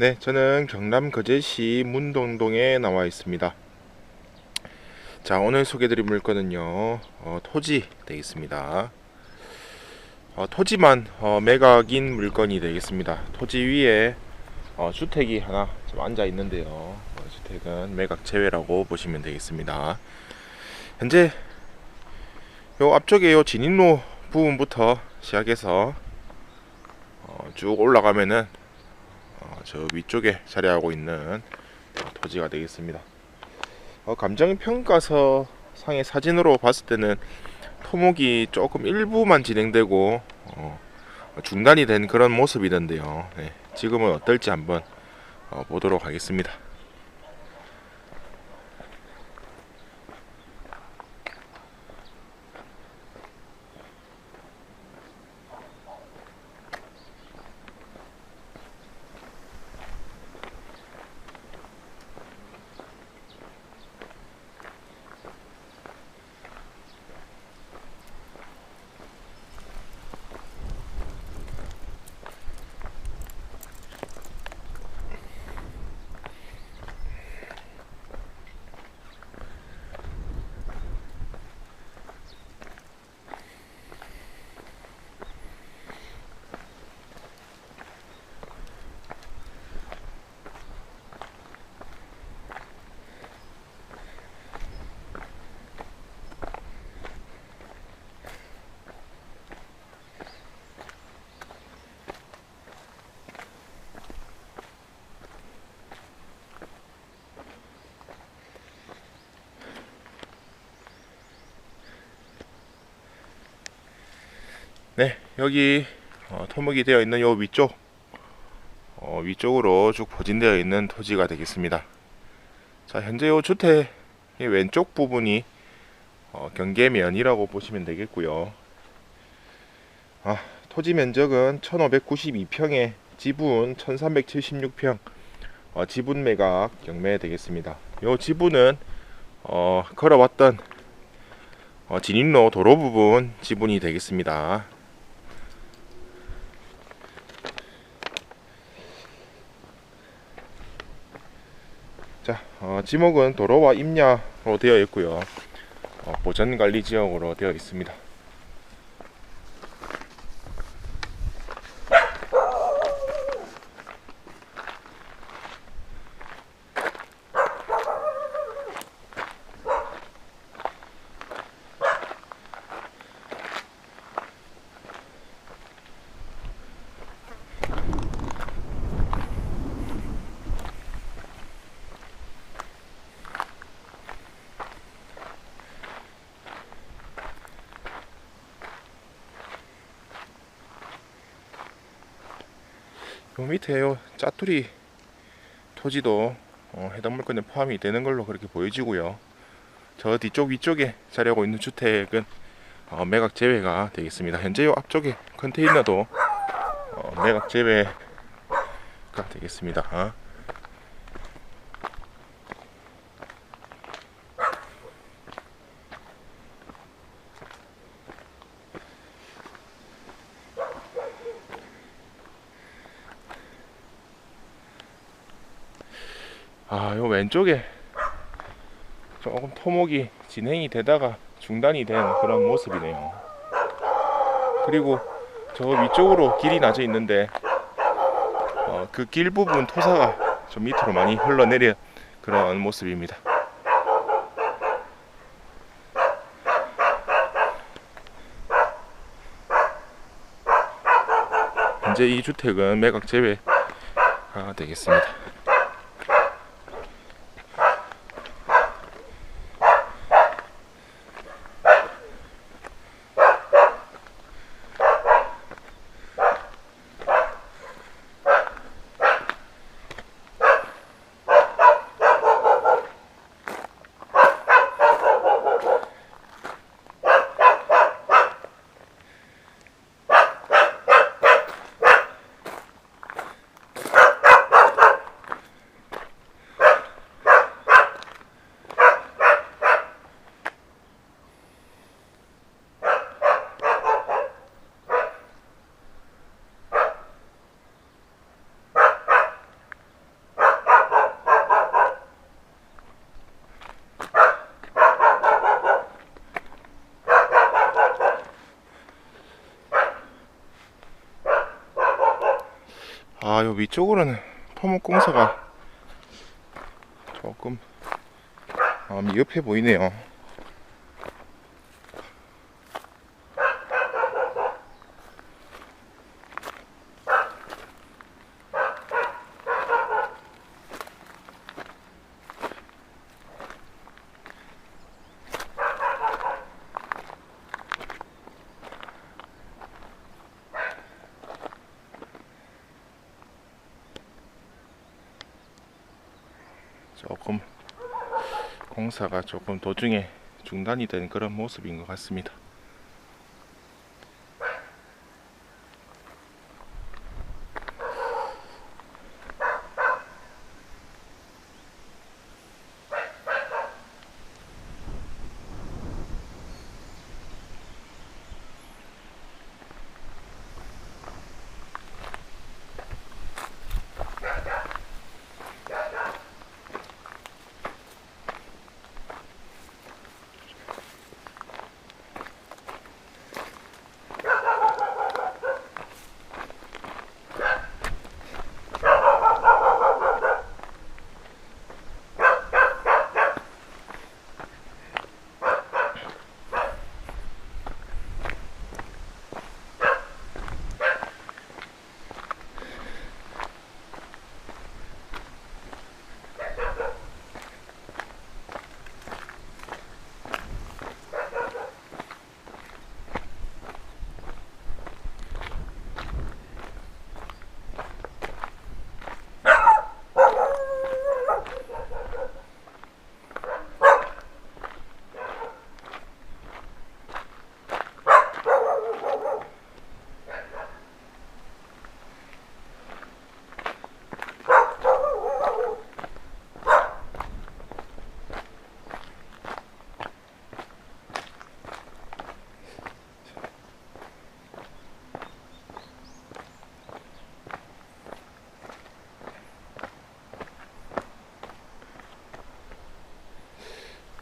네, 저는 경남 거제시 문동동에 나와 있습니다. 자, 오늘 소개드릴 물건은요, 어, 토지 되겠습니다. 어, 토지만 어, 매각인 물건이 되겠습니다. 토지 위에 어, 주택이 하나 좀 앉아 있는데요. 어, 주택은 매각 제외라고 보시면 되겠습니다. 현재 요 앞쪽에 요 진입로 부분부터 시작해서 어, 쭉 올라가면은 어, 저 위쪽에 자리하고 있는 어, 토지가 되겠습니다. 어, 감정 평가서 상의 사진으로 봤을 때는 토목이 조금 일부만 진행되고 어, 중단이 된 그런 모습이던데요. 네, 지금은 어떨지 한번 어, 보도록 하겠습니다. 네, 여기 어, 토목이 되어 있는 요 위쪽 어, 위쪽으로 쭉 포진되어 있는 토지가 되겠습니다. 자, 현재 요 주택의 왼쪽 부분이 어, 경계면이라고 보시면 되겠고요. 아, 토지 면적은 1592평에 지분 1376평 어, 지분 매각 경매 되겠습니다. 요 지분은 어, 걸어왔던 어, 진입로 도로 부분 지분이 되겠습니다. 자, 어, 지목은 도로와 임야로 되어 있고요. 어, 보전 관리 지역으로 되어 있습니다. 요 밑에 요 짜투리 토지도 어, 해당 물건에 포함이 되는 걸로 그렇게 보여지고요. 저 뒤쪽 위쪽에 자리하고 있는 주택은 어, 매각 제외가 되겠습니다. 현재 요 앞쪽에 컨테이너도 어, 매각 제외가 되겠습니다. 어. 아, 요 왼쪽에 조금 토목이 진행이 되다가 중단이 된 그런 모습이네요. 그리고 저 위쪽으로 길이 나져 있는데 어, 그길 부분 토사가 좀 밑으로 많이 흘러내린 그런 모습입니다. 현재 이 주택은 매각 제외가 되겠습니다. 아, 요 위쪽으로는 토목 공사가 조금 아, 미흡해 보이네요. 조금 공사가 조금 도중에 중단이 된 그런 모습인 것 같습니다.